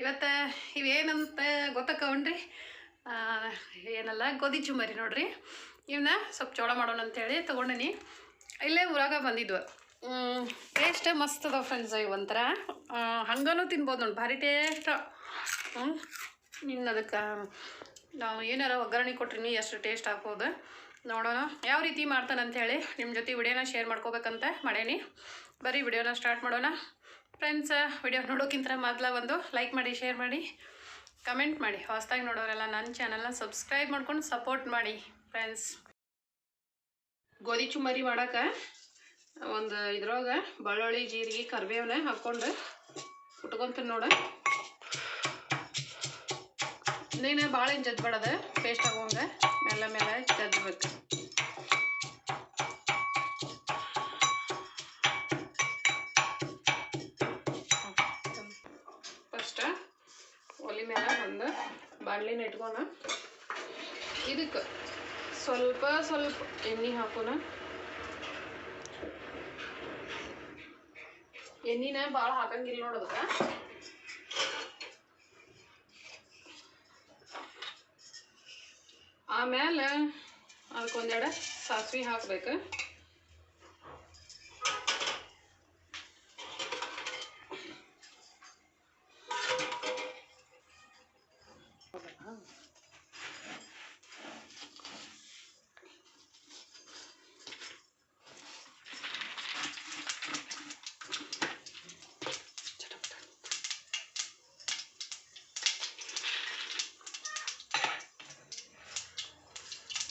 ಇವತ್ತು ಇವೇನಂತ ಗೊತ್ತಕ್ಕವನ್ರಿ ಏನಲ್ಲ, ಗೋಧಿ ಚುಮ್ಮರಿ ನೋಡ್ರಿ. ಇವನ್ನ ಸ್ವಲ್ಪ ಚೋಳ ಮಾಡೋಣ ಅಂತೇಳಿ ತೊಗೊಂಡಿನಿ. ಇಲ್ಲೇ ಊರಾಗ ಬಂದಿದ್ವು. ಟೇಸ್ಟ್ ಮಸ್ತ್ ಅದಾವ ಫ್ರೆಂಡ್ಸ್ ಇವಂಥರ ಹಂಗನೂ ತಿನ್ಬೋದು ನೋಡಿ, ಭಾರಿ ಟೇಸ್ಟ್ ಇನ್ನು ಅದಕ್ಕೆ ನಾವು ಏನಾರ ಒಗ್ಗರಣೆ ಕೊಟ್ರಿನಿ ಎಷ್ಟು ಟೇಸ್ಟ್ ಹಾಕ್ಬೋದು ನೋಡೋಣ, ಯಾವ ರೀತಿ ಮಾಡ್ತಾನಂತ ಹೇಳಿ ನಿಮ್ಮ ಜೊತೆ ವಿಡಿಯೋನ ಶೇರ್ ಮಾಡ್ಕೋಬೇಕಂತ ಮಾಡೇನಿ. ಬರೀ ವಿಡಿಯೋನ ಸ್ಟಾರ್ಟ್ ಮಾಡೋಣ. ಫ್ರೆಂಡ್ಸ್ ವಿಡಿಯೋ ನೋಡೋಕ್ಕಿಂತ ಮೊದಲ ಒಂದು ಲೈಕ್ ಮಾಡಿ ಶೇರ್ ಮಾಡಿ ಕಮೆಂಟ್ ಮಾಡಿ. ಹೊಸದಾಗಿ ನೋಡೋರೆಲ್ಲ ನನ್ನ ಚಾನಲ್ನ ಸಬ್ಸ್ಕ್ರೈಬ್ ಮಾಡ್ಕೊಂಡು ಸಪೋರ್ಟ್ ಮಾಡಿ ಫ್ರೆಂಡ್ಸ್ ಗೋಧಿ ಚುಮರಿ ಮಾಡೋಕೆ ಒಂದು ಇದ್ರೊಳಗೆ ಬೆಳ್ಳುಳ್ಳಿ, ಜೀರಿಗೆ ಕರಿಬೇವನ್ನ ಹಾಕ್ಕೊಂಡು ಉಟ್ಕೊತೀನಿ ನೋಡು. ನೀನು ಭಾಳ ಜಜ್ಬೇಡದ ಪೇಸ್ಟ್ ಆಗೋಂಗ ಮೇಲೆ ಮೇಲೆ ಜಜ್ಬೇಕು ಒಂದು ಬಾಣಲಿನ ಇಟ್ಕೊಣ ಇದಕ್ಕೆ ಸ್ವಲ್ಪ ಸ್ವಲ್ಪ ಎಣ್ಣೆ ಹಾಕೋಣ. ಎಣ್ಣಿನ ಭಾಳ ಹಾಕಂಗಿಲ್ಲ ನೋಡೋದಕ್ಕೆ ಆಮೇಲೆ ಅದಕ್ಕೊಂದೆರಡು ಸಾಸಿವೆ ಹಾಕ್ಬೇಕು.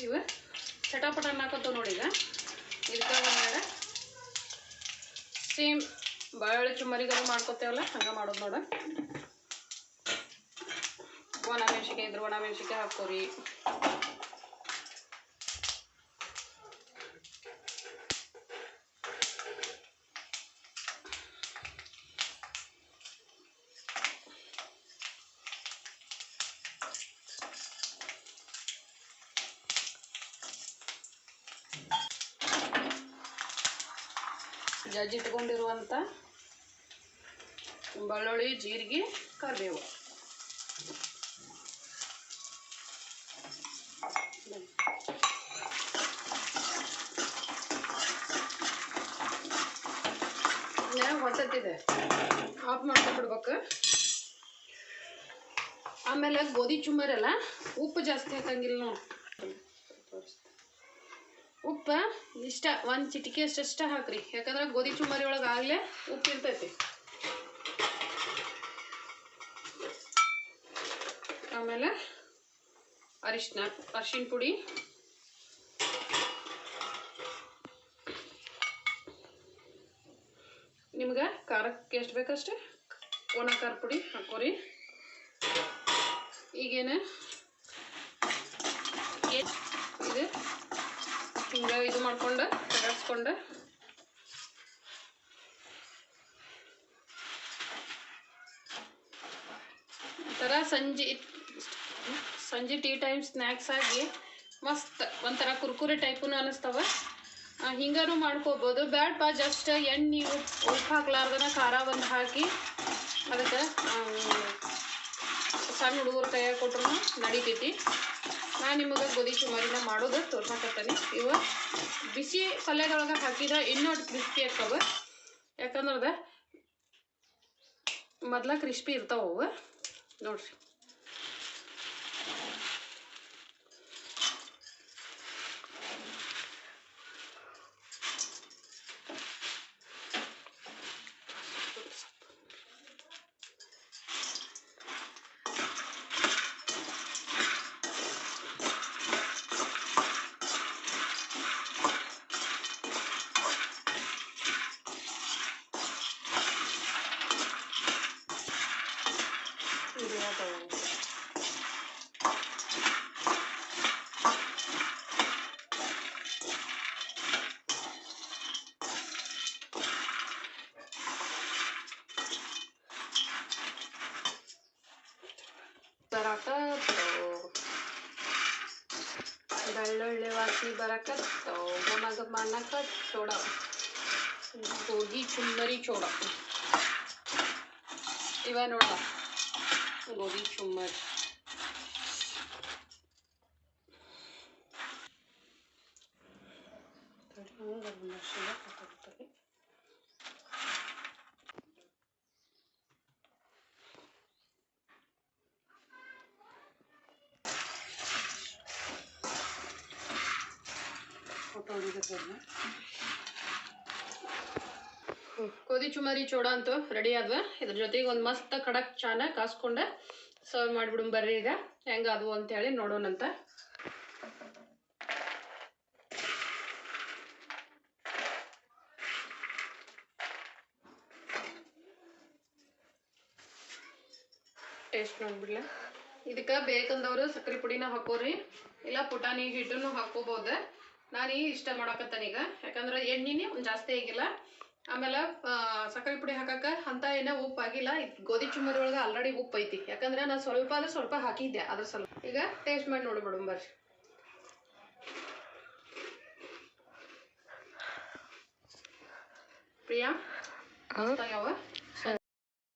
ಇವು ಚಟಾಪಟ ಹಾಕೋತಾವ ನೋಡಿ ಈಗ. ಇದಕ್ಕೆ ಒಂದೆರಡು ಸೇಮ್ ಭಾಳ ಚುಮ್ಮರಿಗಳು ಮಾಡ್ಕೋತೇವಲ್ಲ, ಹಂಗೆ ಮಾಡೋದು ನೋಡ. ಒಣ ಮೆಣಸಿಕಾಯಿ ಇದ್ರೆ ಒಣ ಮೆಣಸಿಕಾಯಿ ಹಾಕೋರಿ ಜಜ್ಜಿಟ್ಕೊಂಡಿರುವಂಥ ಬೆಳ್ಳುಳ್ಳಿ ಜೀರಿಗೆ ಕರಿಬೇವು. ಹೊಸತಿದೆ ಆಫ್ ಮಾಡ್ಕೊಂಡ್ಬಿಡ್ಬೇಕು ಆಮೇಲೆ ಗೋಧಿ ಚುಮ್ಮರಲ್ಲ ಉಪ್ಪು ಜಾಸ್ತಿ ಹಾಕಂಗಿಲ್ಲ ನೋಡಿ. ಉಪ್ಪು, ಇಷ್ಟ, ಒಂದು ಚಿಟಿಕೆ ಅಷ್ಟಷ್ಟ ಹಾಕ್ರಿ. ಯಾಕಂದ್ರೆ ಗೋಧಿ ಚುಮ್ಮರಿ ಒಳಗೆ ಆಗಲೇ ಉಪ್ಪು ಇರ್ತೈತಿ. ಆಮೇಲೆ ಅರಿಶಿನ ಅರಿಶಿನ ಪುಡಿ. ನಿಮ್ಗೆ ಖಾರಕ್ಕೆ ಎಷ್ಟು ಬೇಕಷ್ಟೇ? ಒಣ ಖಾರ ಪುಡಿ ಹಾಕೋರಿ. ಈಗೇನು ಇದು ಹಿಂಗೆ ಇದು ಮಾಡ್ಕೊಂಡು ಕಡಸ್ಕೊಂಡು ಒಂಥರ ಸಂಜೆ ಸಂಜೆ ಟೀ ಟೈಮ್ ಸ್ನ್ಯಾಕ್ಸ್ ಆಗಿ ಮಸ್ತ್, ಒಂಥರ ಕುರ್ಕುರೆ ಟೈಪು ಅನ್ನಿಸ್ತವ ಹಿಂಗಾರು ಮಾಡ್ಕೋಬೋದು. ಬ್ಯಾಡ್ಪ ಜಸ್ಟ್ ಎಣ್ಣೆ, ಉಪ್ಪು ಹಾಕ್ಲಾರ್ದನ ಖಾರ ಒಂದು ಹಾಕಿ ಅದಕ್ಕೆ ಸಣ್ಣ ಹುಡುಗರು ಕೈಯಾಗ ಕೊಟ್ರು ನಡಿತೈತಿ. ನಾನು ನಿಮಗೆ ಗೋಧಿ ಚುಮರಿನ ಮಾಡೋದು ತೋರ್ಸಾಕತ್ತೀನಿ. ಇವ ಬಿಸಿ ಪಲ್ಯದೊಳಗೆ ಹಾಕಿದ್ರೆ ಇನ್ನೂ ಕ್ರಿಸ್ಪಿ ಆಗ್ತವೆ. ಯಾಕಂದ್ರೆ ಮೊದ್ಲ ಕ್ರಿಸ್ಪಿ ಇರ್ತಾವ ಅವು. ನೋಡ್ರಿ. ಬೆಳ್ಳುಳ್ಳಿ ವಾಸಿ ಬರಕತ್ತೋ ಘಮ ಘಮ ಅನ್ನಕತ್ತೋಡ ಗೋಧಿ ಚುಮ್ಮರಿ ಚೋಡ ಇವ ನೋಡ ಗೋಧಿ ಚುಮ್ಮರಿ ಫೋಟೋ ಹಿಡಿದಿರ್ಬೋದು ಗೋಧಿ ಚುಮರಿ ಚೂಡ ಅಂತೂ ರೆಡಿ ಆದ್ವ. ಇದ್ರ ಜೊತೆಗೆ ಒಂದು ಮಸ್ತ್ ಕಡಕ್ ಚಾನ ಕಾಸ್ಕೊಂಡ ಸರ್ವ್ ಮಾಡ್ಬಿಡು ಬರ್ರಿ ಈಗ. ಹೆಂಗ ಅದು ಅಂತೇಳಿ ನೋಡೋಣಂತ ಟೇಸ್ಟ್ ನೋಡ್ಬಿಡ್ಲ. ಇದಕ್ಕ ಬೇಕಂದವ್ರು ಸಕ್ಕರೆ ಪುಡಿನ ಹಾಕೋರಿ. ಇಲ್ಲ ಪುಟಾಣಿ ಹಿಟ್ಟನ್ನು ಹಾಕೋಬಹುದು ನಾನು ಈ ಇಷ್ಟ ಮಾಡಕತ್ತಾನ ಈಗ. ಯಾಕಂದ್ರೆ ಎಣ್ಣೆನೇ ಒಂದು ಜಾಸ್ತಿ ಆಗಿಲ್ಲ. ಆಮೇಲೆ ಸಕ್ಕರೆ ಪುಡಿ ಹಾಕಕ್ಕೆ ಅಂತ ಏನೋ ಉಪ್ಪು ಆಗಿಲ್ಲ. ಗೋಧಿ ಚುಮ್ಮರಿ ಒಳಗೆ ಆಲ್ರೆಡಿ ಉಪ್ಪು ಐತಿ. ಯಾಕಂದ್ರೆ ನಾನು ಸ್ವಲ್ಪ ಅಂದ್ರೆ ಸ್ವಲ್ಪ ಹಾಕಿದ್ದೆ ಅದ್ರ ಸಲ. ಈಗ ಟೇಸ್ಟ್ ಮಾಡಿ ನೋಡ್ಬಿಡು ಬರ್ರಿ. ಪ್ರಿಯಾ ಯಾವ